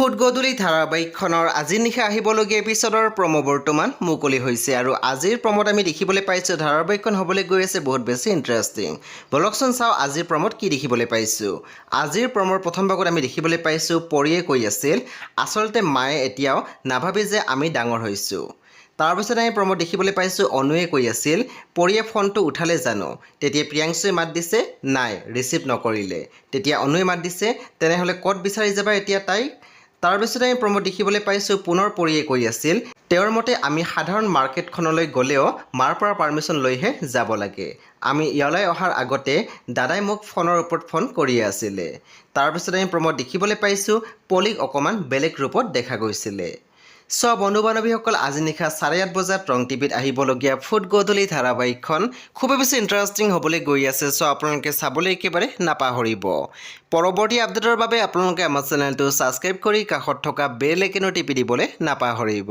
Foot গধূলি ধাৰাবাহিকখনৰ আজি নিশা আহিবলগীয়া এপিছডৰ প্ৰম' বৰ্তমান মুকলি হৈছে আৰু আজিৰ প্ৰমত আমি দেখিবলৈ পাইছোঁ ধাৰাবাহিকখন হ'বলৈ গৈ আছে বহুত বেছি ইণ্টাৰেষ্টিং বলকচোন চাওঁ আজিৰ প্ৰমত কি দেখিবলৈ পাইছোঁ। আজিৰ প্ৰমৰ প্ৰথম ভাগত আমি দেখিবলৈ পাইছোঁ পৰিয়ে কৈ আছিল আচলতে মায়ে এতিয়াও নাভাবে যে আমি ডাঙৰ হৈছোঁ। তাৰপিছত আমি প্ৰমোদ দেখিবলৈ পাইছোঁ অনুৱে কৈ আছিল পৰিয়ে ফোনটো উঠালে জানো? তেতিয়া প্ৰিয়াংশুৱে মাত দিছে নাই ৰিচিভ নকৰিলে। তেতিয়া অনুৱে মাত দিছে তেনেহ'লে ক'ত বিচাৰি যাবা এতিয়া তাইক? তাৰপিছত আমি প্ৰমোদ দেখিবলৈ পাইছোঁ পুনৰ পৰিয়ে কৈ আছিল তেওঁৰ মতে আমি সাধাৰণ মাৰ্কেটখনলৈ গ'লেও মাৰ পৰা পাৰ্মিশ্যন লৈহে যাব লাগে। আমি ইয়ালৈ অহাৰ আগতে দাদাই মোক ফোনৰ ওপৰত ফোন কৰিয়ে আছিলে। তাৰপিছত আমি প্ৰমোদ দেখিবলৈ পাইছোঁ পলিক অকণমান বেলেগ ৰূপত দেখা গৈছিলে। চ' বন্ধু বান্ধৱীসকল আজি নিশা চাৰে আঠ বজাত ৰং টিভিত আহিবলগীয়া ফুট গধূলি ধাৰাবাহিকখন খুবেই বেছি ইণ্টাৰেষ্টিং হ'বলৈ গৈ আছে, চ' আপোনালোকে চাবলৈ একেবাৰে নাপাহৰিব। পৰৱৰ্তী আপডেটৰ বাবে আপোনালোকে আমাৰ চেনেলটো ছাবস্ক্ৰাইব কৰি কাষত থকা বেল আইকনো টিপি দিবলৈ নাপাহৰিব।